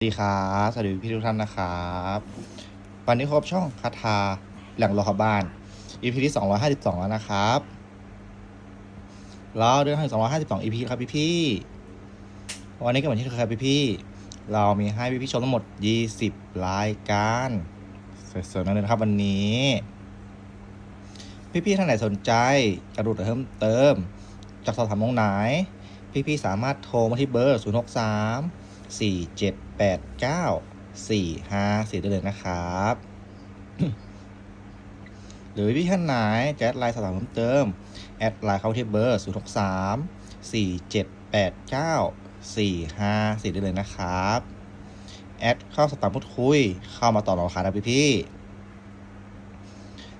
สวัสดีครับสวัสดีพี่ทุกท่านนะครับวันนี้พบช่องคาทาแหล่งรอขบ้าน EP ที่252แล้วนะครับเราเดินทางถึง252 EP ครับพี่พี่วันนี้ก็เหมือนที่เคยครับพี่พี่เรามีให้พี่พี่ชมทั้งหมด20รายการสวยๆนั่นเลยนะครับวันนี้ พี่พี่ท่านไหนสนใจจะดูเพิ่มเติมจากสอบถามตรงไหน พี่พี่สามารถโทรมาที่เบอร์0 6 3 4 7 8 9 4 5 4ได้เลยนะครับ หรือพี่ท่านไหนจะแอดไลน์สอบถามเพิ่มเติม แอดไลน์เข้าที่เบอร์ 0 6 3 4 7 8 9 4 5 4ได้เลยนะครับ แอดเข้าสอบถามพูดคุย เข้ามาต่อรองราคานะพี่พี่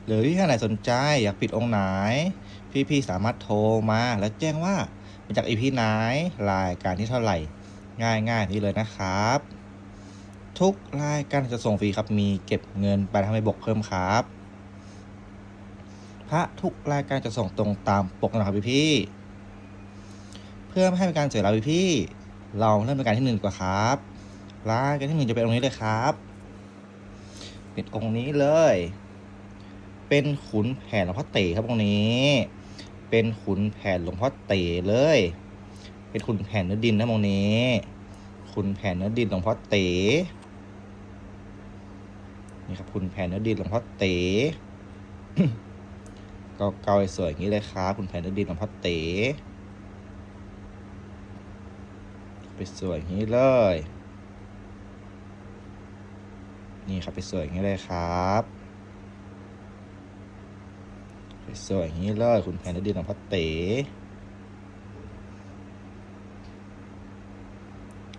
หรือพี่ท่านไหนสนใจอยากปิดองค์ไหน พี่พี่สามารถโทรมาแล้วแจ้งว่ามาจากอีพีไหนรายการที่เท่าไหร่ ง่ายง่ายๆนี่เลยนะครับ ทุกรายการจะส่งฟรีครับ มีเก็บเงินไปทำให้บกเพิ่มครับ พระทุกรายการจะส่งตรงตามปกนะครับพี่พี่ เพื่อไม่ให้เป็นการเสียเวลาพี่พี่ เราเริ่มรายการที่หนึ่งกว่าครับรายการที่หนึ่งจะเป็นองค์นี้เลยครับเป็นองค์นี้เลย เป็นขุนแผนหลวงพ่อเต๋ครับองค์นี้ เป็นขุนแผนหลวงพ่อเต๋เลย เป็นขุนแผนเนื้อดินนะองค์นี้ขุนแผนเนื้อดินหลวงพ่อเต๋ นี่ครับขุนแผนเนื้อดินหลวงพ่อเต๋ก็เกาสวยอย่างนี้เลยครับขุนแผนเนื้อดินหลวงพ่อเต๋ไปสวยอย่างนี้เลย นี่ครับไปสวยอย่างนี้เลยครับไปสวยอย่างนี้เลยขุนแผนเนื้อดินหลวงพ่อเต๋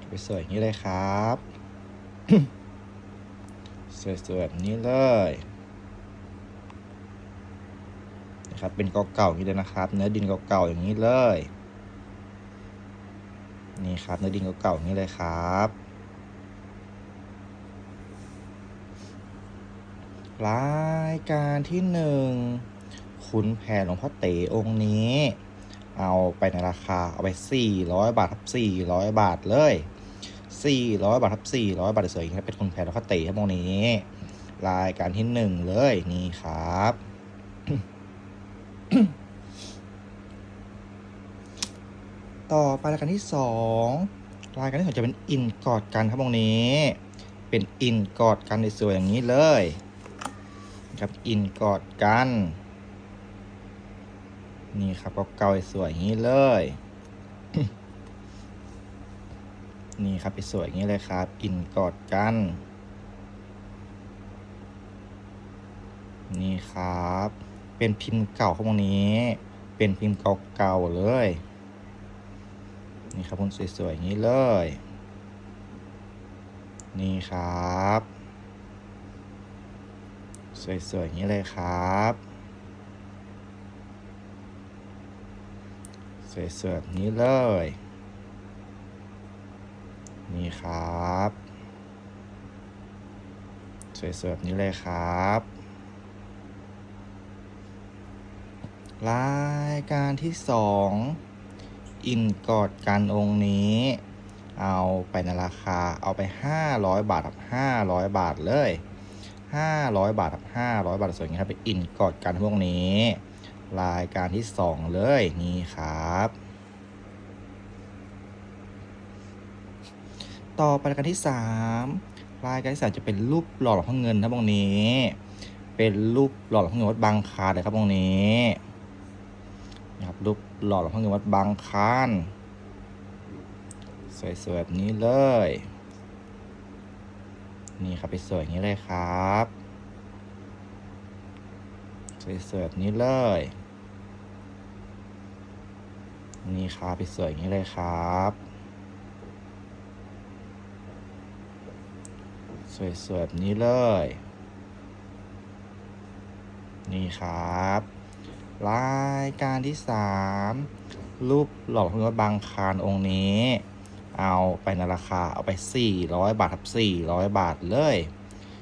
ไปสวยอย่างนี้เลยครับ สวยๆแบบนี้เลยนะครับเป็นเก่าๆอย่างนี้เลยนะครับ เนื้อดินเก่าๆอย่างนี้เลย นี่ครับเนื้อดินเก่าๆอย่างนี้เลยครับรายการที่หนึ่งขุนแผนหลวงพ่อเต๋องค์นี้ เอาไปในราคา เอาไป 400 บาทครับ400 บาทเลย 400บาทครับ400บาทสวยอย่างนี้ครับเป็นคนแพ้แล้วก็เตะครับตรงนี้ รายการที่1เลยนี่ครับ ต่อไปรายการที่2รายการที่สองจะเป็นอินกอดกันครับตรงนี้ เป็นอินกอดกันสวยอย่างนี้เลยครับอินกอดกัน นี่ครับก็เกาๆสวยอย่างนี้เลย นี่ครับไปสวยอย่างนี้เลยครับ อินกอดกัน นี่ครับ เป็นพิมพ์เก่าข้างบนนี้ เป็นพิมพ์เก่าๆเลย นี่ครับคุณสวยๆอย่างนี้เลย นี่ครับ สวยๆอย่างนี้เลยครับสวยๆแบบนี้เลย นี่ครับ สวยๆแบบนี้เลยครับรายการที่สองอินกอดกันองค์นี้ เอาไปในราคาเอาไป 500 บาทครับ500 บาทเลย 500 บาทครับ500 บาทสวยอย่างนี้ครับไปอินกอดกันพวกนี้ รายการที่สองเลยนี่ครับ ต่อไปรายการที่สามรายการที่สามจะเป็นรูปหล่อหลวงพ่อเงินนะตรงนี้ เป็นรูปหล่อหลวงพ่อเงินวัดบางคานเลยครับตรงนี้นะครับรูปหล่อหลวงพ่อเงินวัดบางคานสวยๆแบบนี้เลย นี่ครับไปสวยอย่างนี้เลยครับสวยๆแบบนี้เลย นี่ครับไปสวยอย่างนี้เลยครับ สวยๆแบบนี้เลย นี่ครับ รายการที่สามรูปหล่อพระบางคารองค์นี้ เอาไปในราคาเอาไป 400 บาทครับ400 บาทเลย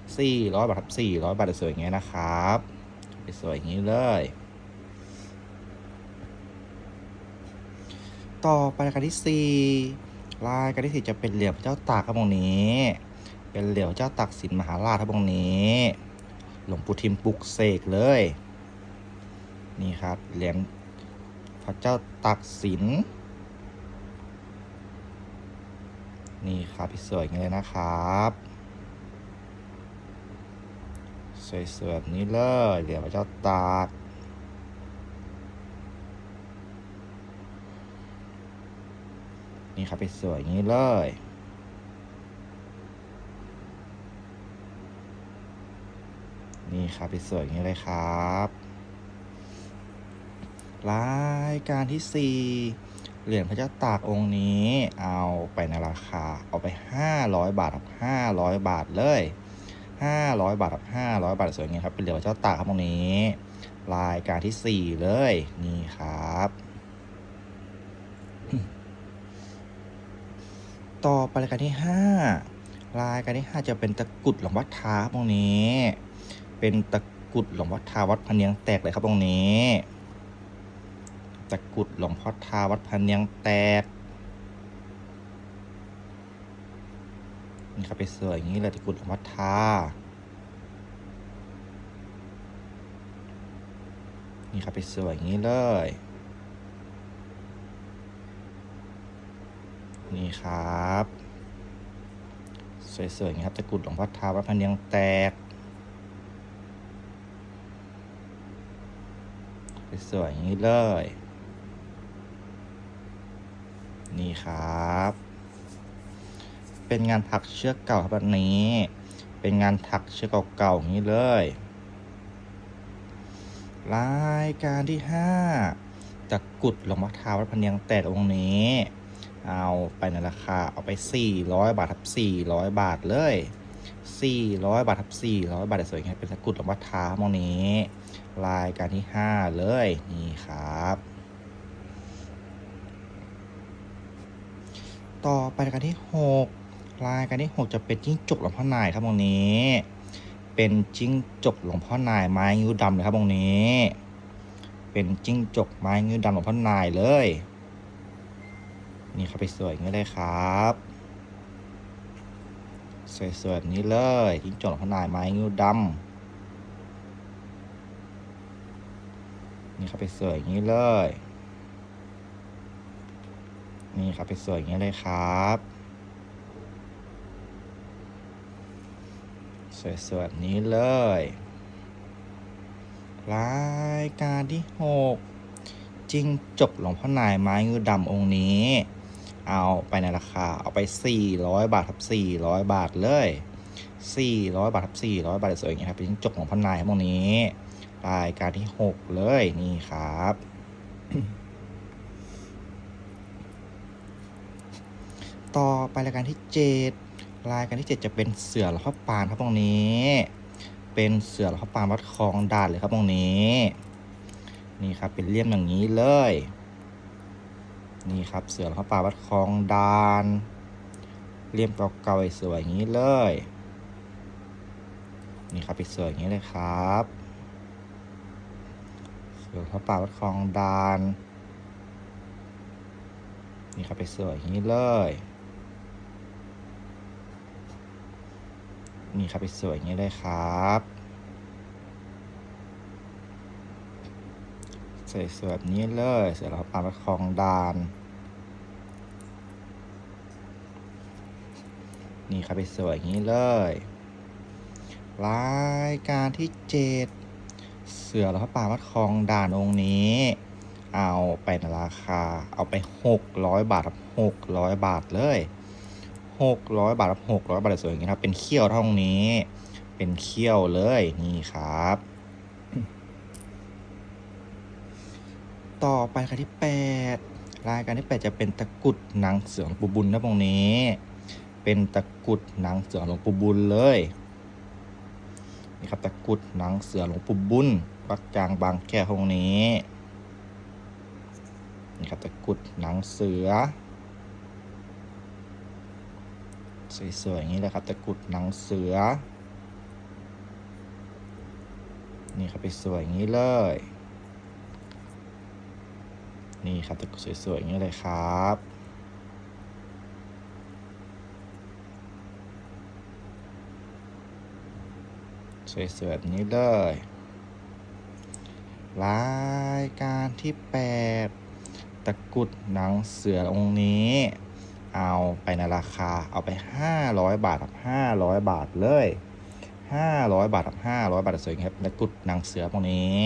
400 บาทครับ400 บาทสวยอย่างเงี้ยนะครับไปสวยอย่างนี้เลย ต่อไปรายการที่สี่ลายการที่สี่จะเป็นเหรียญพระเจ้าตากครับตรงนี้ เป็นเหรียญพระเจ้าตากสินมหาราชครับตรงนี้ หลวงปู่ทิมปลุกเสกเลย นี่ครับเหรียญพระเจ้าตากสิน นี่ครับพี่สวยอย่างนี้เลยนะครับ สวยๆแบบนี้เลยเหรียญพระเจ้าตากนี่ครับพี่สวยอย่างนี้เลย นี่ครับสวยอย่างนี้เลยครับรายการที่สี่เหรียญพระเจ้าตากองค์นี้ เอาไปในราคาเอาไปห้าร้อยบาทครับห้าร้อยบาทเลยห้าร้อยบาทครับห้าร้อยบาทสวยอย่างนี้ครับเป็นเหรียญพระเจ้าตากครับตรงนี้รายการที่สี่เลยนี่ครับต่อไปรายการที่ห้ารายการที่ห้าจะเป็นตะกุดหลวงวัดท้าครับตรงนี้ เป็นตะกุดหลวงพ่อทาวัดพะเนียงแตกเลยครับตรงนี้ ตะกุดหลวงพ่อทาวัดพะเนียงแตก นี่ครับไปสวยอย่างนี้เลยตะกุดหลวงพ่อทานี่ครับไปสวยอย่างนี้เลย นี่ครับ สวยๆอย่างนี้ครับตะกุดหลวงพ่อทาวัดพะเนียงแตก สวยๆอย่างนี้เลย นี่ครับ เป็นงานถักเชือกเก่าครับแบบนี้ เป็นงานถักเชือกเก่าๆอย่างนี้เลยรายการที่ห้าตะกรุดหลวงพ่อทาวัดพะเนียงแตกองค์นี้ เอาไปในราคาเอาไป 400 บาทครับ400 บาทเลย 400 บาทครับ400 บาทสวยงามเป็นตะกุดหลวงพ่อทามองนี้ รายการที่ 5 เลยนี่ครับ ต่อไปรายการที่6รายการที่ 6 จะเป็นจิ้งจกหลวงพ่อนายครับตรงนี้ เป็นจิ้งจกหลวงพ่อนายไม้งิ้วดำเลยครับตรงนี้ เป็นจิ้งจกไม้งิ้วดำหลวงพ่อนายเลย นี่ครับไปสวยงี้เลยครับสวยๆแบบนี้เลยจิ้งจกหลวงพ่อนายไม้งิ้วดำ นี่ครับไปสวยอย่างนี้เลย นี่ครับไปสวยอย่างนี้เลยครับ สวยๆแบบนี้เลยรายการที่หกจิ้งจกหลวงพ่อนายไม้งือดำองค์นี้ เอาไปในราคา เอาไป 400 บาทครับ400 บาทเลย 400 บาทครับ400 บาทสวยอย่างนี้ครับเป็นจิ้งจกหลวงพ่อนายครับองค์นี้ รายการที่6เลยนี่ครับ ต่อไปรายการที่7รายการที่7จะเป็นเสือหลวงพ่อปานครับตรงนี้ เป็นเสือหลวงพ่อปานวัดคลองด่านเลยครับตรงนี้ นี่ครับเป็นเลี่ยมอย่างนี้เลย นี่ครับเสือหลวงพ่อปานวัดคลองด่านเลี่ยมเก่าๆสวยอย่างนี้เลย นี่ครับเป็นสวยอย่างนี้เลยครับ เสือพระป่าวัดคลองดาน นี่ครับไปสวยอย่างนี้เลย นี่ครับไปสวยอย่างนี้เลยครับสวยสวยแบบนี้เลยเสือพระป่าวัดคลองดาน นี่ครับไปสวยอย่างนี้เลย รายการที่เจ็ด เสือหลวงพ่อปาวัดคลองด่านองค์นี้ เอาไปในราคา เอาไปหกร้อยบาทครับหกร้อยบาทเลยหกร้อยบาทครับหกร้อยบาทสวยอย่างนี้ครับ เป็นเขี้ยวท่านี้ เป็นเขี้ยวเลยนี่ครับ ต่อไปรายการที่แปดรายการที่แปดจะเป็นตะกุดหนังเสือหลวงปู่บุญนะตรงนี้ เป็นตะกุดหนังเสือหลวงปู่บุญเลย นี่ครับตะกรุดหนังเสือหลวงปู่บุญวัดกลางบางแก้วตรงนี้นี่ครับตะกรุดหนังเสือ สวยๆอย่างนี้เลยครับตะกรุดหนังเสือ นี่ครับไปสวยอย่างนี้เลย นี่ครับตะกรุดสวยๆอย่างนี้เลยครับ สวยๆแบบนี้เลย รายการที่แปดตะกุดหนังเสือองค์นี้ เอาไปในราคาเอาไป 500 บาทกับ500 บาทเลย 500 บาทกับ500 บาทสวยครับตะกุดหนังเสือพวกนี้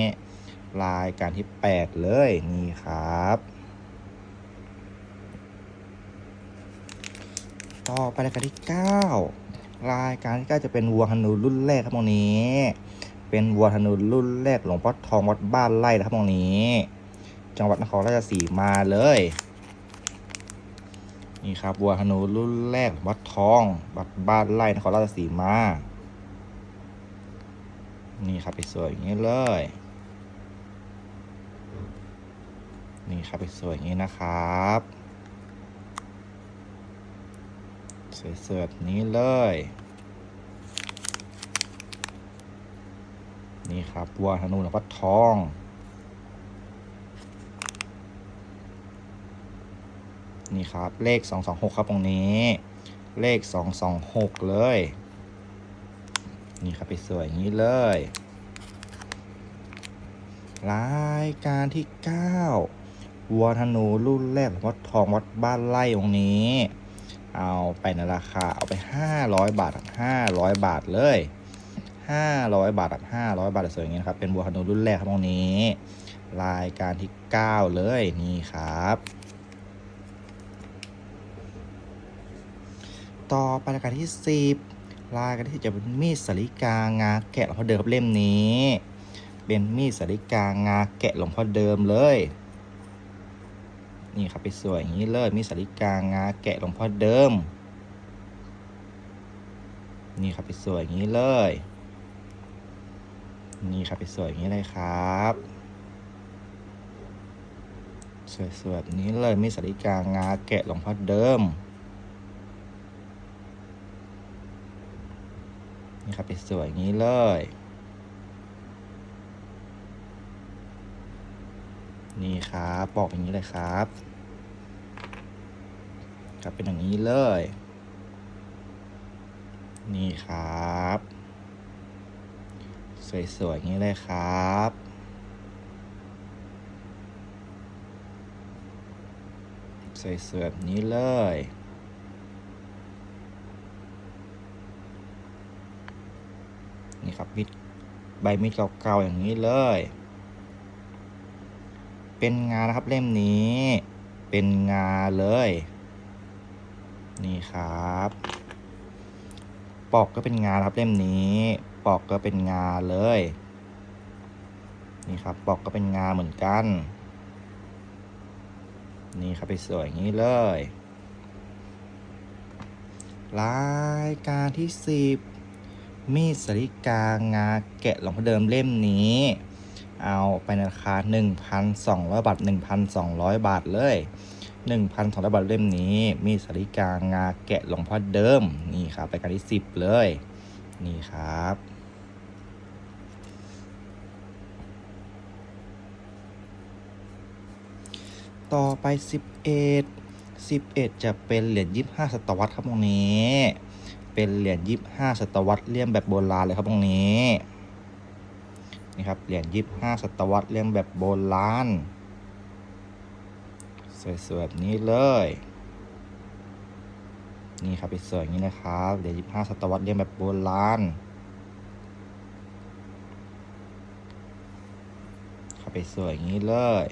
รายการที่ 8 เลยนี่ครับต่อไปรายการที่ 9 รายการที่9จะเป็นวัวฮนูรุ่นแรกครับตรงนี้ เป็นวัวธนูรุ่นแรกหลวงพ่อทองวัดบ้านไร่นะครับตรงนี้ จังหวัดนครราชสีมาเลย นี่ครับวัวธนูรุ่นแรกวัดทองวัดบ้านไร่นครราชสีมา นี่ครับไปสวยอย่างนี้เลย นี่ครับไปสวยอย่างนี้นะครับ สวยๆแบบนี้เลย นี่ครับวัวธนูหลวงพ่อทองนี่ครับ เลข 226 ครับตรงนี้ เลข 226 เลย นี่ครับไปสวยอย่างนี้เลย รายการที่ 9 วัวธนูรุ่นแรกวงพ่อทองวัดบ้านไร่องนี้ เอาไปในราคาเอาไป 500 บาท500 บาทเลย 500 บาท500 บาทสวยอย่างนี้นครับ เป็นบัวขนุนรุ่นแรกครับตรงนี้ รายการที่ 9 เลยนี่ครับ ต่อไปรายการที่ 10 รายการที่จะเป็นมีดสาริกางาแกะหลวงพ่อเดิมเล่มนี้ เป็นมีดสาริกางาแกะหลวงพ่อเดิมเลย นี่ครับไปสวยอย่างนี้เลยมีสาริกางาแกะหลวงพ่อเดิม นี่ครับไปสวยอย่างนี้เลย นี่ครับไปสวยอย่างนี้เลยครับ สวยๆแบบนี้เลยมีสาริกางาแกะหลวงพ่อเดิม นี่ครับไปสวยอย่างนี้เลย นี่ครับปอกอย่างนี้เลยครับครับเป็นอย่างนี้เลย นี่ครับ สวยๆอย่างนี้เลยครับสวยๆแบบนี้เลย นี่ครับมิดใบมีดเก่าๆอย่างนี้เลย เป็นงานะครับเล่มนี้ เป็นงาเลย นี่ครับปอกก็เป็นงาครับเล่มนี้ปอกก็เป็นงาเลย นี่ครับปอกก็เป็นงาเหมือนกัน นี่ครับไปสวยอย่างนี้เลย รายการที่สิบมีดสริกางาแกะหลงพ่อเดิมเล่มนี้ เอาไปในราคา 1,200 บาท 1,200 บาทเลย 1,200 บาทเล่มนี้ มีสริกางาแกะหลวงพ่อเดิม นี่ครับรายการที่ 10 เลย นี่ครับต่อไป 11 11 จะเป็นเหรียญ25 ศตวรรษครับตรงนี้ เป็นเหรียญ25 ศตวรรษเลี่ยมแบบโบราณเลยครับตรงนี้ นี่ครับเหรียญ25ศตวรรษเลี่ยมแบบโบราณสวยๆแบบนี้เลย นี่ครับไปสวยอย่างนี้นะครับเหรียญ25ศตวรรษเลี่ยมแบบโบราณครับไปสวยอย่างนี้เลย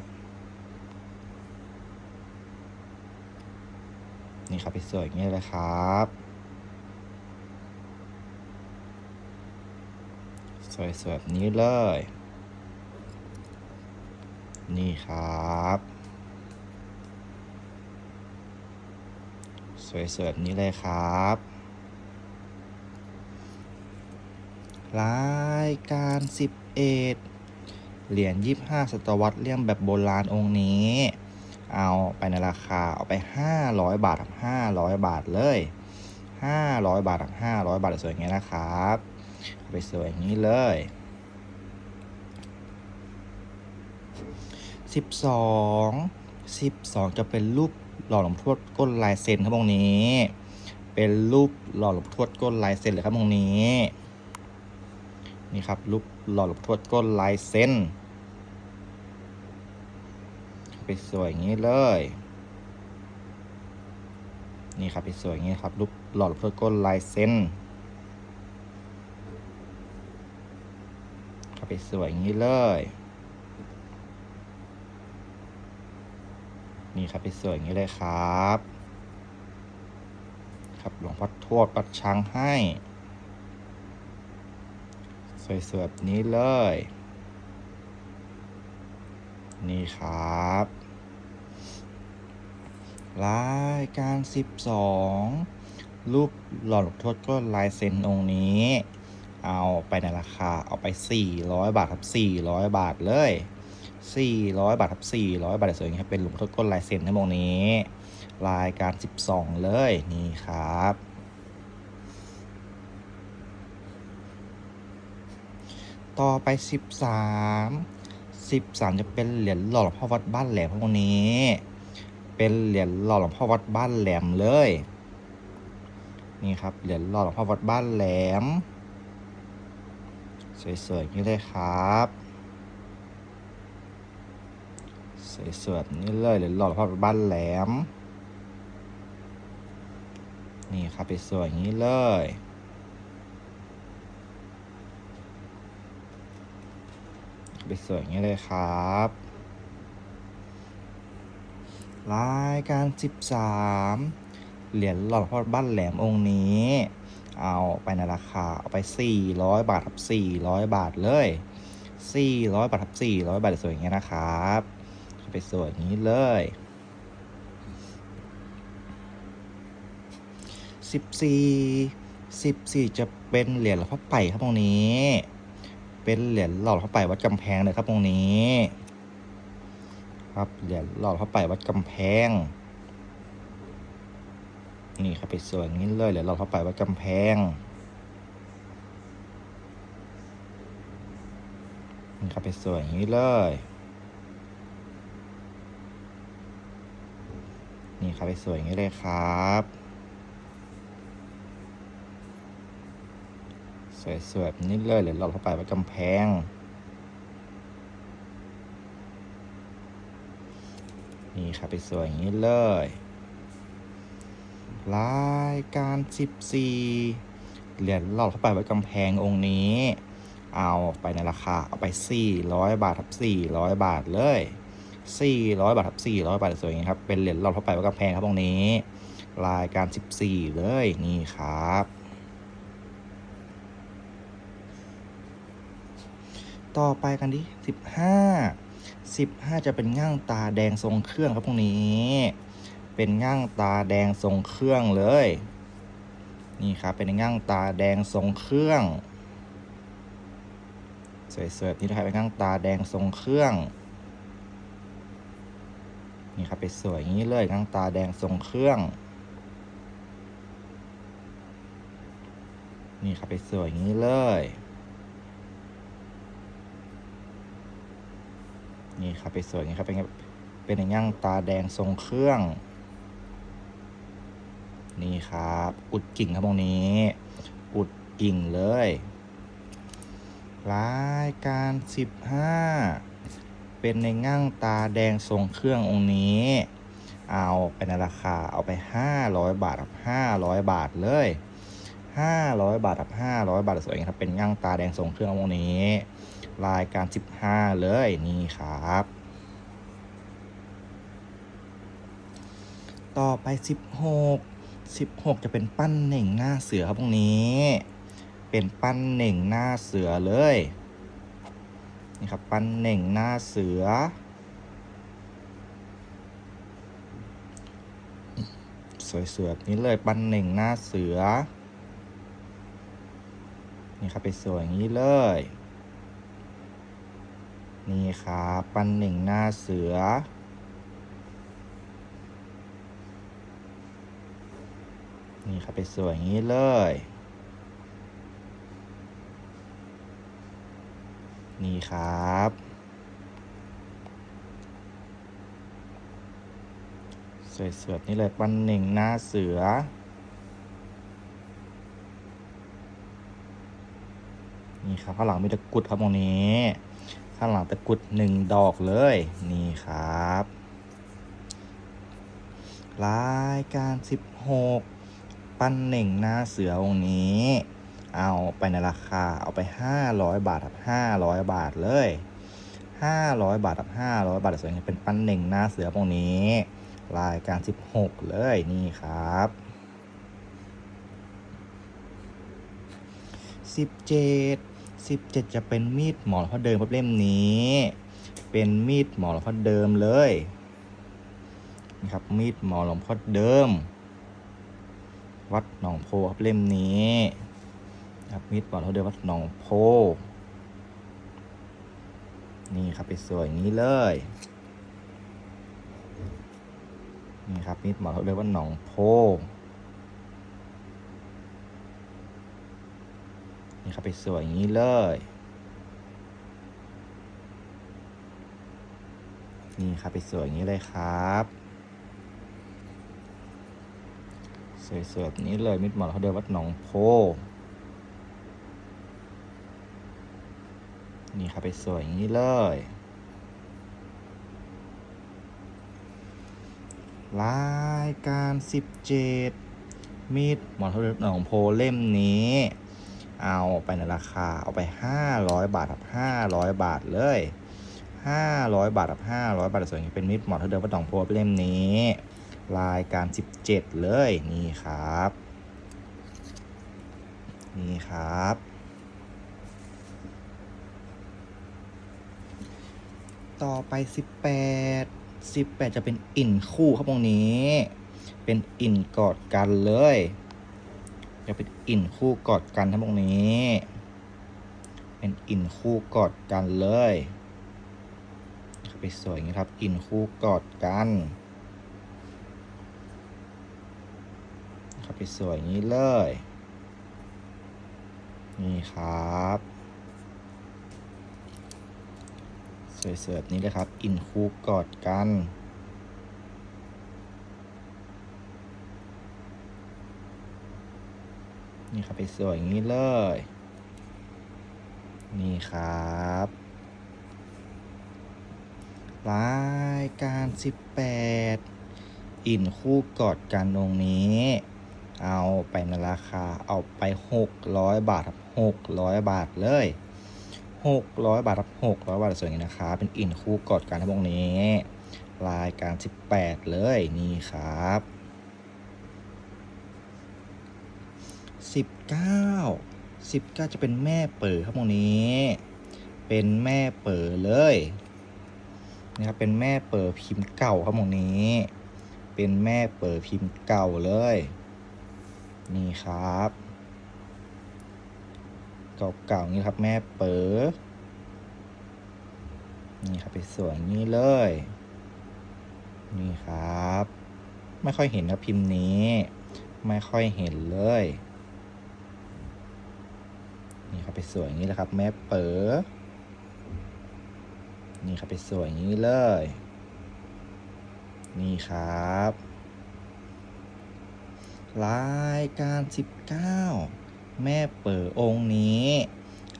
นี่ครับไปสวยอย่างนี้เลยครับ สวยๆแบบนี้เลย นี่ครับ สวยๆแบบนี้เลยครับรายการ 11 เหรียญ 25 ศตวรรษเลี่ยมแบบโบราณองค์นี้ เอาไปในราคา เอาไป 500 บาทกับ500 บาทเลย 500 บาทกับ500 บาทสวยอย่างนี้นะครับ ไปสวยอย่างนี้เลย 12 12 จะเป็นรูปหล่อหลวงทวดก้นลายเซ็นครับตรงนี้ เป็นรูปหล่อหลวงทวดก้นลายเซ็นเลยครับตรงนี้ นี่ครับรูปหล่อหลวงทวดก้นลายเส้นไปสวยอย่างนี้เลย นี่ครับไปสวยอย่างนี้ครับรูปหล่อหลวงทวดก้นลายเส้นครับ ไปสวยอย่างนี้เลย นี่ครับไปสวยอย่างนี้เลยครับ ครับหลวงพ่อทวดปัดช้างให้ สวยๆแบบนี้เลย นี่ครับรายการ 12 รูปหล่อหลวงทวดก็ลายเซ็นองค์นี้ เอาไปในราคาเอาไป 400 บาทครับ 400 บาทเลย 400 บาทครับ 400 บาทสวยอย่างนี้ครับ เป็นหลวงพ่อทดก้นลายเซ็นในวงนี้ รายการ 12 เลย นี่ครับ ต่อไป 13 13 จะเป็นเหรียญหล่อหลวงพ่อวัดบ้านแหลมพวกนี้ เป็นเหรียญหล่อหลวงพ่อวัดบ้านแหลมเลย นี่ครับ เหรียญหล่อหลวงพ่อวัดบ้านแหลม สวยๆอย่างนี้เลยครับ สวยๆนี้เลยเหรียญหล่อหลวงพ่อดบ้านแหลม นี่ครับไปสวยอย่างนี้เลยไปสวยอย่างนี้เลยครับรายการ 13 เหรียญหล่อหลวงพ่อบ้านแหลมองค์นี้ เอาไปในราคาเอาไป 400 บาทครับ400 บาทเลย 400 บาทครับ400 บาทสวยอย่างเงี้ยนะครับไปสวยอย่างนี้เลย 14 14 จะเป็นเหรียญหลวงพ่อไป่ครับตรงนี้ เป็นเหรียญหล่อหลวงพ่อไป่วัดกำแพงเลยครับตรงนี้ ครับเหรียญหล่อหลวงพ่อไป่วัดกำแพง นี่ครับไปสวยงนี้เลยเหรียญหล่อหลวงพ่อไปวัดกำแพงนี่ครับไปสวยงนี้เลย นี่ครับไปสวยงนี้เลยครับ สวยๆแบบนี้เลยเหรียญหล่อหลวงพ่อไปวัดกำแพงนี่ครับไปสวยอย่างนี้เลย รายการ 14 เหรียญหล่อพระไปไว้กำแพงองค์นี้ เอาไปในราคา เอาไป 400 บาทครับ400 บาทเลย 400 บาทครับ400 บาทสวยอย่างนี้ครับ เป็นเหรียญหล่อพระไปไว้กำแพงครับองค์นี้ รายการ 14 เลยนี่ครับ ต่อไปกันดิ15 15 จะเป็นง่างตาแดงทรงเครื่องครับพวกนี้ เป็นง่างตาแดงทรงเครื่องเลย นี่ครับเป็นง่างตาแดงทรงเครื่อง สวยๆแบบนี้นะครับเป็นง่างตาแดงทรงเครื่อง นี่ครับไปสวยอย่างนี้เลยง่างตาแดงทรงเครื่อง นี่ครับไปสวยอย่างนี้เลยนี่ครับไปสวยงนี้ครับเป็นเป็นอย่างย่างตาแดงทรงเครื่อง นี่ครับ อุดกิ่งครับตรงนี้ อุดกิ่งเลยรายการสิบห้าเป็นในง่างตาแดงทรงเครื่ององค์นี้ เอาไปในราคาเอาไปห้าร้อยบาทครับห้าร้อยบาทเลยห้าร้อยบาทครับห้าร้อยบาทสวยครับเป็นง่างตาแดงทรงเครื่ององค์นี้ รายการ15เลยนี่ครับต่อไป 16 16 จะเป็นปั้นเหน่งหน้าเสือครับตรงนี้ เป็นปั้นเหน่งหน้าเสือเลย นี่ครับปั้นเหน่งหน้าเสือ สวยๆแบบนี้เลยปั้นเหน่งหน้าเสือ นี่ครับไปสวยอย่างนี้เลย นี่ครับปั้นหน่งหน้าเสือ นี่ครับไปสวยอย่างนี้เลย นี่ครับ สวยๆนี่เลยปันหนึ่งหน้าเสือ นี่ครับข้างหลังมีตะกุดครับตรงนี้ข้างหลังตะกุดหนึ่งดอกเลย นี่ครับรายการสิบหก ปั้นเหน่งหน้าเสือองค์นี้ เอาไปในราคาเอาไปห้าร้อยบาทครับห้าร้อยบาทเลยห้าร้อยบาทครับห้าร้อยบาทสวยงามเป็นปั้นเหน่งหน้าเสือองค์นี้ รายการสิบหกเลยนี่ครับสิบเจ็ดสิบเจ็ดจะเป็นมีดหมอนพ่อเดิมครับเล่มนี้ เป็นมีดหมอนพ่อเดิมเลยนี่ครับมีดหมอหลวงพ่อเดิม วัดหนองโพครับเล่มนี้ครับมีดหมอหลวงพ่อเดิมวัดหนองโพ นี่ครับไปสวยอย่างนี้เลย นี่ครับมีดหมอหลวงพ่อเดิมวัดหนองโพ นี่ครับไปสวยอย่างนี้เลย นี่ครับไปสวยอย่างนี้เลยครับ สวยๆแบบนี้เลยมิดหมอเขาเดินวัดหนองโพ นี่ครับไปสวยอย่างนี้เลย รายการสิบเจ็ดมีดหมอนเขาเดินหนองโพเล่มนี้ เอาไปในราคาเอาไปห้าร้อยบาทครับห้าร้อยบาทเลยห้าร้อยบาทครับห้าร้อยบาทสวยๆเป็นมิดหมอนเขาเดินวัดหนองโพเล่มนี้ รายการ 17 เลยนี่ครับ นี่ครับ ต่อไป 18 18 จะเป็นอินคู่ครับตรงนี้ เป็นอินกอดกันเลย จะเป็นอินคู่กอดกันทั้งตรงนี้ เป็นอินคู่กอดกันเลยไปสวยอย่างนี้ครับ อินคู่กอดกัน ครับไป สวยอย่างนี้เลย นี่ครับ สวยๆแบบนี้เลยครับ อินคู่กอดกันนี่ครับไปสวยอย่างนี้เลย นี่ครับรายการ 18 อินคู่กอดกันตรงนี้ เอาไปในราคาเอาไป600บาทครับ600บาทเลย600บาทครับ600บาทสวยานะครับเป็นอินคู่กอดกันทั้งวงนี้ รายการ18เลยนี่ครับ19 19จะเป็นแม่เปิดครับวงนี้ เป็นแม่เปิดเลยนะครับเป็นแม่เปิดพิมพ์เก่าครับวงนี้ เป็นแม่เปิดพิมพ์เก่าเลย นี่ครับเก่าๆนี่ครับ แม่เป๋อนี่ครับไปสวยนี่เลย นี่ครับ ไม่ค่อยเห็นนะพิมพ์นี้ ไม่ค่อยเห็นเลย นี่ครับไปสวยนี้แหละครับ แม่เป๋อนี่ครับไปสวยนี้เลย นี่ครับ รายการ 19 แม่เปิดองค์นี้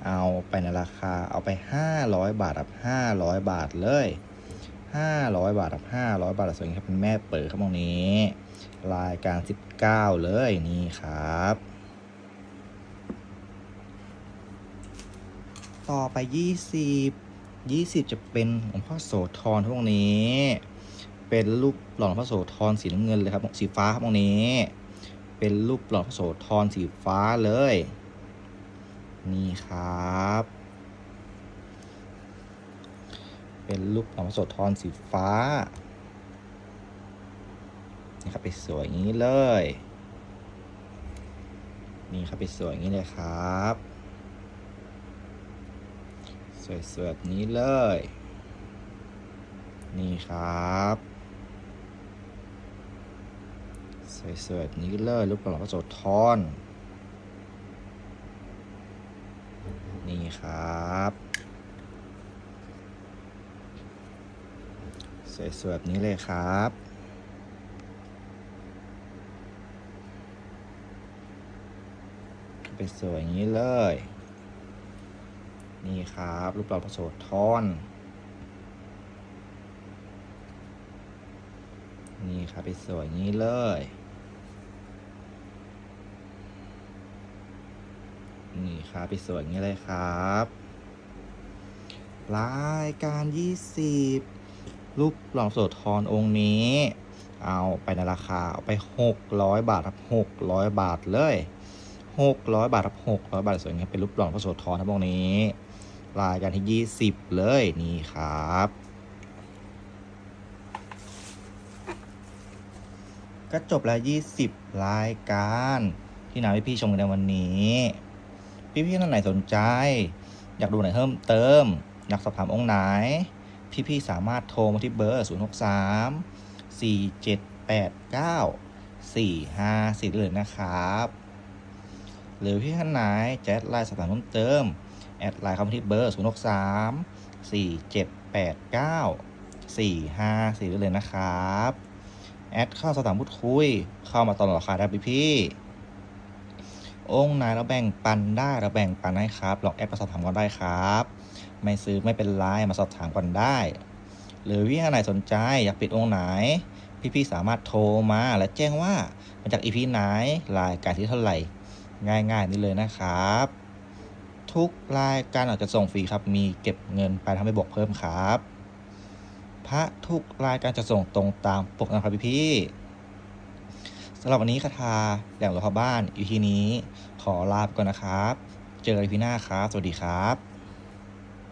เอาไปในราคาเอาไป 500 บาทครับ500 บาทเลย 500 บาทครับ500 บาทสวยงามเป็นแม่เปิดครับตรงนี้ รายการ 19 เลยนี่ครับต่อไป 20 20 จะเป็นหลวงพ่อโสธรพวกนี้ เป็นรูปหล่อหลวงพ่อโสธรสีน้ำเงินเลยครับ สีฟ้าครับตรงนี้ เป็นรูปหล่อพระโสธรสีฟ้าเลย นี่ครับ เป็นรูปหล่อพระโสธรสีฟ้า นี่ครับไปสวยอย่างนี้เลย นี่ครับไปสวยอย่างนี้เลยครับ สวยๆแบบนี้เลย นี่ครับ สวยๆแบบนี้เลยรูปหล่อพระโสธรนี่ครับสวยๆแบบนี้เลยครับไปสวยอย่างนี้เลย นี่ครับรูปหล่อพระโสธรนี่ครับไปสวยอย่างนี้เลย นี่ครับไปสวยอย่างนี้เลยครับ รายการยี่สิบรูปหล่อโสธรองค์นี้ เอาไปในราคาเอาไปหกร้อยบาทครับหกร้อยบาทเลยหกร้อยบาทครับหกร้อยบาทสวยงามเป็นรูปหล่อพระโสธรครับองค์นี้ รายการที่ยี่สิบเลยนี่ครับก็จบแล้วยี่สิบรายการที่นำให้พี่ชมกันในวันนี้ พี่ๆท่านไหนสนใจ อยากดูไหนเพิ่มเติม อยากสอบถามองค์ไหน พี่ๆสามารถโทรมาที่เบอร์ 0 6 3 4 7 8 9 4 5 4ได้เลยนะครับ หรือพี่ท่านไหนจะแอดไลน์สอบถามเพิ่มเติม แอดไลน์เข้ามาที่เบอร์ 0 6 3 4 7 8 9 4 5 4ได้เลยนะครับ แอดเข้าสถามพูดคุย เข้ามาตอนราคาได้พี่ๆ องค์ไหนเราแบ่งปันได้เราแบ่งปันให้ครับลองแอดมาสอบถามกันได้ครับ ไม่ซื้อไม่เป็นไรมาสอบถามกันได้ หรือพี่ท่านไหนสนใจอยากปิดองค์ไหน พี่ๆสามารถโทรมาและแจ้งว่ามาจากอีพีไหนรายการที่เท่าไหร่ ง่ายๆนี่เลยนะครับ ทุกรายการอาจจะส่งฟรีครับ มีเก็บเงินไปทำให้บวกเพิ่มครับ พระทุกรายการจะส่งตรงตามปกนะครับพี่ๆ สำหรับวันนี้คาถาแหล่งรถเข้าบ้านอยู่ที่นี้ ขอลาไปก่อนนะครับ เจอกันอีพีหน้าครับ สวัสดีครับ